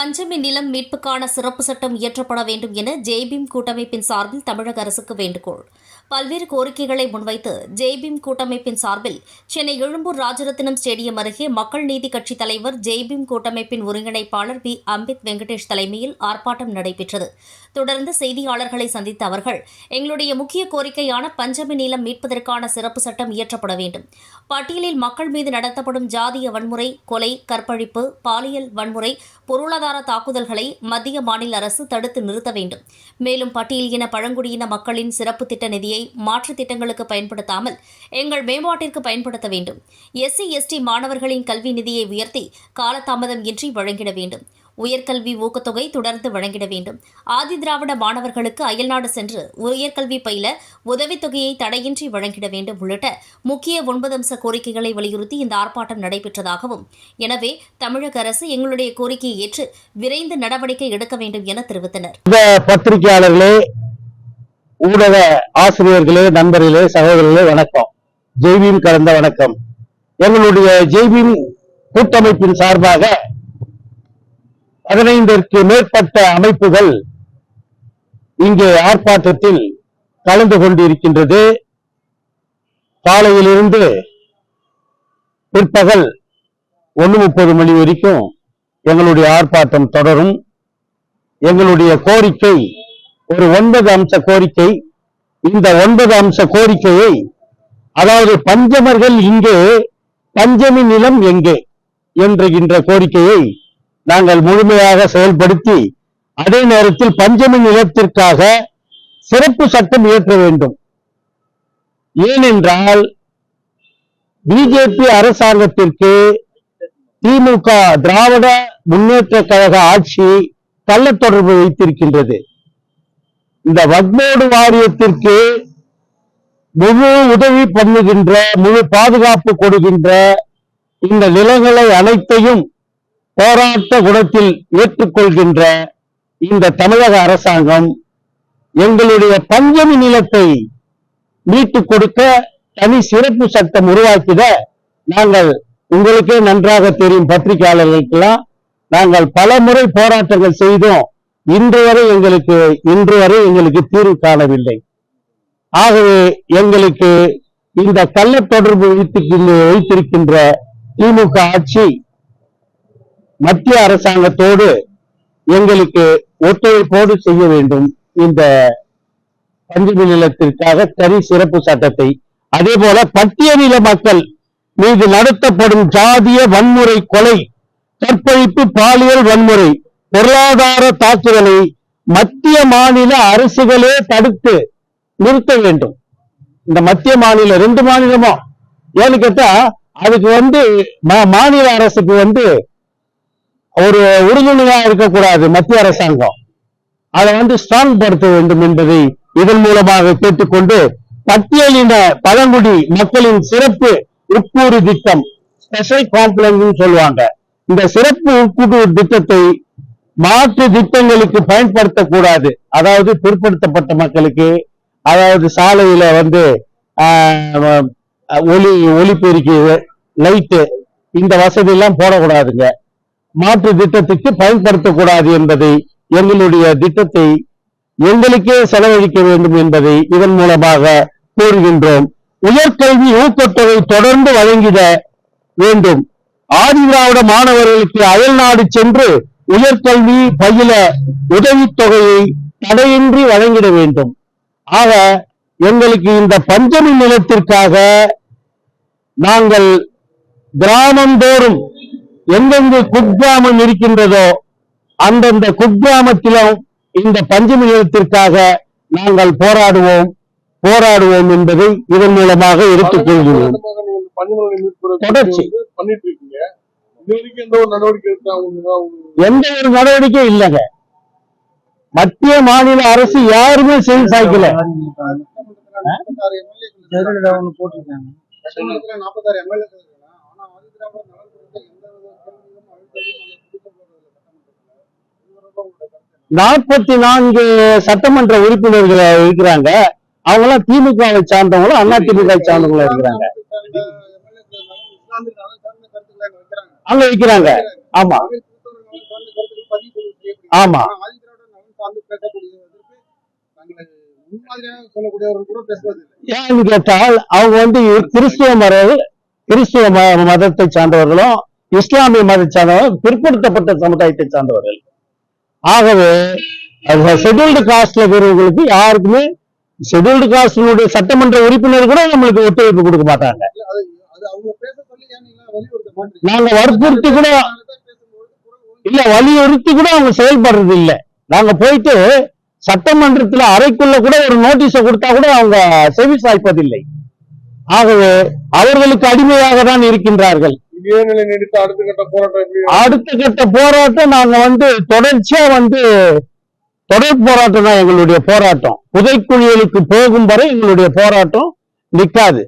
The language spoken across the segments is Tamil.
பஞ்சமி நிலம் மீட்புக்கான சிறப்பு சட்டம் இயற்றப்பட வேண்டும் என ஜெய்பீம் கூட்டமைப்பின் சார்பில் தமிழக அரசுக்கு வேண்டுகோள். பல்வேறு கோரிக்கைகளை முன்வைத்து ஜெய்பீம் கூட்டமைப்பின் சார்பில் சென்னை எழும்பூர் ராஜரத்தினம் ஸ்டேடியம் அருகே மக்கள் நீதி கட்சித் தலைவர் ஜெய்பீம் கூட்டமைப்பின் ஒருங்கிணைப்பாளர் பி. அம்பித் வெங்கடேஷ் தலைமையில் ஆர்ப்பாட்டம் நடைபெற்றது. தொடர்ந்து செய்தியாளர்களை சந்தித்த அவர்கள் எங்களுடைய முக்கிய கோரிக்கையான பஞ்சமி நிலம் மீட்பதற்கான சிறப்பு சட்டம் இயற்றப்பட வேண்டும். பட்டியலில் மக்கள் மீது நடத்தப்படும் ஜாதிய வன்முறை கொலை கற்பழிப்பு பாலியல் வன்முறை பொருளாதார தாக்குதல்களை மத்திய மாநில அரசு தடுத்து நிறுத்த வேண்டும். மேலும் பட்டியல் இன பழங்குடியின மக்களின் சிறப்பு திட்ட நிதியை மாற்றுத் திட்டங்களுக்கு பயன்படுத்தாமல் எங்கள் மேம்பாட்டிற்கு பயன்படுத்த வேண்டும். எஸ்சி எஸ்டி மாணவர்களின் கல்வி நிதியை உயர்த்தி காலதாமதம் இன்றி வழங்கிட வேண்டும். உயர்கல்வி ஊக்கத்தொகை தொடர்ந்து வழங்கிட வேண்டும். ஆதி திராவிட மாணவர்களுக்கு அயல்நாடு சென்று உயர்கல்வி பயில உதவித்தொகையை தடையின்றி வழங்கிட வேண்டும் உள்ளிட்ட முக்கிய ஒன்பது அம்ச கோரிக்கைகளை வலியுறுத்தி இந்த ஆர்ப்பாட்டம் நடைபெற்றதாகவும் எனவே தமிழக அரசு எங்களுடைய கோரிக்கையை ஏற்று விரைந்து நடவடிக்கை எடுக்க வேண்டும் என தெரிவித்தனர். பத்திரிகையாளர்களே ஊடக ஆசிரியர்களே நண்பர்களே சகோதரர்களே வணக்கம். ஜெய்பீம் கலந்த வணக்கம். எங்களுடைய ஜெய்பீம் கூட்டமைப்பின் சார்பாக பதினைந்திற்கு மேற்பட்ட அமைப்புகள் இங்கே ஆர்ப்பாட்டத்தில் கலந்து கொண்டிருக்கின்றது. காலையிலிருந்து பிற்பகல் ஒன்று முப்பது மணி வரைக்கும் எங்களுடைய ஆர்ப்பாட்டம் தொடரும். எங்களுடைய கோரிக்கை ஒரு ஒன்பது அம்ச கோரிக்கை. இந்த ஒன்பது அம்ச கோரிக்கையை அதாவது பஞ்சமர்கள் இங்கே பஞ்சமி நிலம் எங்கே என்ற கோரிக்கையை நாங்கள் முழுமையாக செயல்படுத்தி அதே நேரத்தில் பஞ்சமி நிலத்திற்காக சிறப்பு சட்டம் இயற்ற வேண்டும். ஏனென்றால் பிஜேபி அரசாங்கத்திற்கு திமுக திராவிட முன்னேற்ற கழக ஆட்சி கள்ள தொடர்பு வைத்திருக்கின்றது. இந்த வக்மோடு வாரியத்திற்கு முழு உதவி பண்ணுகின்ற முழு பாதுகாப்பு கொடுக்கின்ற இந்த நிலங்களை அனைத்தையும் போராட்ட குணத்தில் ஏற்றுக்கொள்கின்ற இந்த தமிழக அரசாங்கம் எங்களுடைய பஞ்சமி நிலத்தை மீட்டுக் கொடுக்க தனி சிறப்பு சட்டம் உருவாக்கிட நாங்கள் உங்களுக்கே நன்றாக தெரியும் பத்திரிகையாளர்களுக்கெல்லாம். நாங்கள் பல முறை போராட்டங்கள் செய்தோம். இன்று வரை எங்களுக்கு இன்று வரை எங்களுக்கு தீர்வு காணவில்லை. ஆகவே எங்களுக்கு இந்த கள்ள தொடர்பு வைத்திருக்கின்ற திமுக ஆட்சி மத்திய அரசாங்கத்தோடு எங்களுக்கு ஒத்துழைப்போடு செய்ய வேண்டும். இந்த பஞ்சமி நிலத்திற்காக தனி சிறப்பு சட்டத்தை. அதே போல பட்டியலில மக்கள் மீது நடத்தப்படும் ஜாதிய வன்முறை கொலை கற்பழிப்பு பாலியல் வன்முறை பொருளாதார தாக்குதலை மத்திய மாநில அரசுகளே தடுத்து நிறுத்த வேண்டும். இந்த மத்திய மாநில ரெண்டு மாநிலமும் ஏன்னு கேட்டா அதுக்கு வந்து மா- மாநில அரசுக்கு வந்து ஒரு உறுதுணையா இருக்கக்கூடாது மத்திய அரசாங்கம். அதை வந்து ஸ்ட்ராங் படுத்த வேண்டும் என்பதை இதன் மூலமாக கேட்டுக்கொண்டு பட்டியலின பழங்குடி மக்களின் சிறப்பு உட்கூறு திட்டம் ஸ்பெஷல் காம்ப்ளெக்ஸ் சொல்லுவாங்க. இந்த சிறப்பு உட்கூறு திட்டத்தை மாற்று திட்டங்களுக்கு பயன்படுத்தக்கூடாது. அதாவது பிற்படுத்தப்பட்ட மக்களுக்கு அதாவது சாலையில வந்து ஆஹ், ஒளி ஒளிபெருக்கி லைட்டு இந்த வசதி எல்லாம் போடக்கூடாதுங்க. மாற்று திட்டத்துக்கு பயன்படுத்தக்கூடாது என்பதை எங்களுடைய திட்டத்தை எங்களுக்கே செலவழிக்க வேண்டும் என்பதை இதன் மூலமாக கூறுகின்றோம். உயர்கல்வி ஊக்கத்தொகை தொடர்ந்து வழங்கிட வேண்டும். ஆதிதிராவிட மாணவர்களுக்கு அயல்நாடு சென்று உயர்கல்வி பயில உதவித்தொகையை தடையின்றி வழங்கிட வேண்டும். ஆக எங்களுக்கு இந்த பஞ்சமி நிலத்திற்காக நாங்கள் கிராமந்தோறும் எங்கெங்கு குக்கிராமம் இருக்கின்றதோ அந்தந்த குக்கிராமத்திலும் இந்த பஞ்சமி நிலத்திற்காக நாங்கள் போராடுவோம். போராடுவோம் என்பதை இதன் மூலமாக மீட்பு தொடர்ச்சி. பண்ணிட்டு இருக்கீங்க. எந்த ஒரு நடவடிக்கை எடுத்தா அவங்க எந்த ஒரு நடவடிக்கை இல்லைங்க. மத்திய மாநில அரசு யாருமே செய்து சாய்க்கல? நாற்பத்தி நான்கு சட்டமன்ற உறுப்பினர்கள் இருக்கிறாங்க. அவங்க எல்லாம் திமுகவை சார்ந்தவங்களும் அண்ணா திமுக சார்ந்தவங்களும் இருக்கிறாங்க எம்எல்ஏ இஸ்லாமிய நலன் சார்ந்த கருத்துக்களை அங்க வைக்கிறாங்க. ஆமா. ஆமா. ஏன்னு கேட்டால் அவங்க வந்து கிறிஸ்துவ மத கிறிஸ்துவ மதத்தை சார்ந்தவர்களும் இஸ்லாமிய மதத்தை சார்ந்தவர்களும் பிற்படுத்தப்பட்ட சமுதாயத்தை சார்ந்தவர்கள். ஆகவே ஷெட்யூல்டு காஸ்ட்ல இருக்கிறவங்களுக்கு யாருக்குமே ஷெட்யூல்டு காஸ்டினுடைய சட்டமன்ற உறுப்பினர் கூட நம்மளுக்கு ஒத்துழைப்பு கொடுக்க மாட்டாங்க. நாங்க வற்புறுத்தி கூட இல்ல வலியுறுத்தி கூட அவங்க செயல்படுறது இல்ல. நாங்க போயிட்டு சட்டமன்றத்துல அறைக்குள்ள கூட ஒரு நோட்டீஸ கொடுத்தா கூட அவங்க செவி சாய்ப்பதில்லை ஆகவே அவர்களுக்கு அடிமையாக தான் இருக்கின்றார்கள். அடுத்த கட்ட போராட்டம் நாங்க வந்து தொடர்ச்சியா வந்து தொடர் போராட்டம் தான் எங்களுடைய போராட்டம். புதைக்குழியலுக்கு போகும் வரை எங்களுடைய போராட்டம் நிக்காது.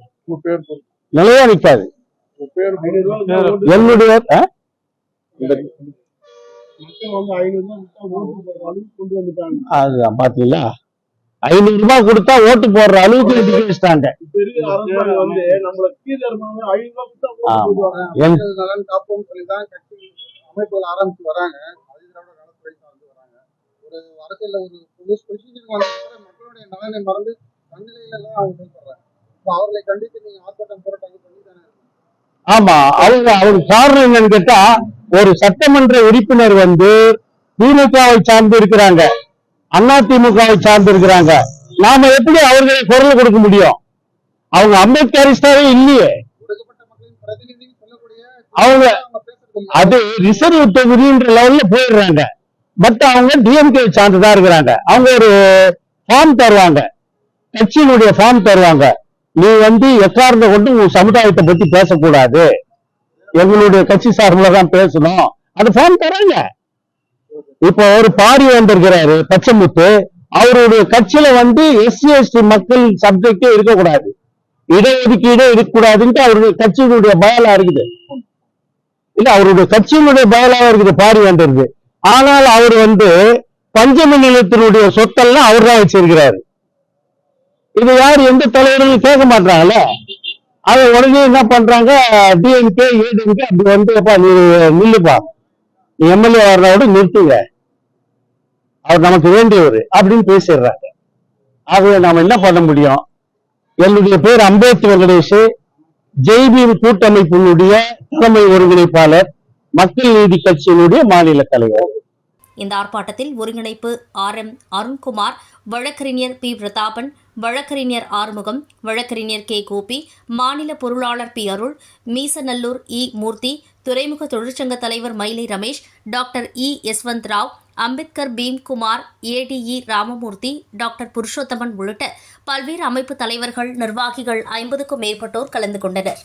நிலையா நிக்காது. என்னுடைய அதுதான் பாத்தீங்களா? ஐநூறு ரூபாய் கொடுத்தா ஓட்டு போடுற அளவுக்கு எடுத்து வச்சுட்டாங்க தான் அமைப்புகள் ஆரம்பிச்சு வராங்க. ஒரு புது பொசிஷன் வந்த மக்களுடைய நலனை மறந்து தன்னிலையில எல்லாம் அவங்க செயல்படுறாங்க இப்ப அவர்களை கண்டித்து நீங்க ஆர்ப்பாட்டம் போராட்டம் பண்ணி தானே ஆமா அவங்க அவங்க காரணம் என்னன்னு கேட்டா ஒரு சட்டமன்ற உறுப்பினர் வந்து திமுகவை சார்ந்து இருக்கிறாங்க. அண்ணா திமுகவை சார்ந்து இருக்கிறாங்க. நாம எப்படி அவர்களை குரல் கொடுக்க முடியும்? அவங்க அம்பேத்கரிஸ்டாவே இல்லையே. அவங்க அது ரிசர்வ் தொகுதின்ற லெவல்ல போயிடுறாங்க. பட் அவங்க டிஎம்கே சார்ந்துதான் இருக்கிறாங்க. அவங்க ஒரு ஃபார்ம் தருவாங்க. கட்சியினுடைய ஃபார்ம் தருவாங்க. நீ வந்து எக்காரணத்தை கொண்டு உன் சமுதாயத்தை பத்தி பேசக்கூடாது. எங்களுடைய கட்சி சார்பில் தான் பேசணும். அந்த ஃபார்ம் தராங்க. இப்போ ஒரு பாரி வந்திருக்கிறாரு பச்சைமுத்து. அவருடைய கட்சியில வந்து எஸ்சி எஸ்டி மக்கள் சப்ஜெக்டே இருக்கக்கூடாது. இடஒதுக்கீடே இருக்கக்கூடாதுன்ட்டு அவருடைய கட்சியினுடைய பயலா இருக்குது. இல்ல அவருடைய கட்சியினுடைய பயலாக இருக்குது பாரி வந்திருக்கு. ஆனால் அவர் வந்து பஞ்சம நிலத்தினுடைய சொத்தெல்லாம் அவர் தான் வச்சிருக்கிறாரு. இது யார்? எந்த தலைவர்களும் கேட்க மாட்டாங்கல்ல அதை உடனே என்ன பண்றாங்க? டிஎம்கே ஏடிஎம்கே அப்படி வந்துப்பா நீ நில்லுப்பா. நீ எம்எல்ஏ வர்றதோட நிறுத்துங்க. அவர் நமக்கு வேண்டியவர் அப்படின்னு பேசிடுறாங்க. ஆகவே நாம என்ன பண்ண முடியும்? என்னுடைய பேர் அம்பேத் வெங்கடேஷ் ஜெய்பீம் கூட்டமைப்பினுடைய தலைமை ஒருங்கிணைப்பாளர் மக்கள் நீதி கட்சியினுடைய மாநில தலைவர். இந்த ஆர்ப்பாட்டத்தில் ஒருங்கிணைப்பு ஆர் எம் அருண்குமார் வழக்கறிஞர் பி பிரதாபன் வழக்கறிஞர் ஆறுமுகம் வழக்கறிஞர் கே கோபி மாநில பொருளாளர் பி அருள் மீசநல்லூர் இ மூர்த்தி துறைமுக தொழிற்சங்க தலைவர் Mylai Ramesh doctor E Yashwant Rao Ambedkar Bheemkumar ADE Ramamurthy doctor Purushothaman உள்ளிட்ட பல்வேறு அமைப்பு தலைவர்கள் நிர்வாகிகள் ஐம்பதுக்கும் மேற்பட்டோர் கலந்து கொண்டனர்.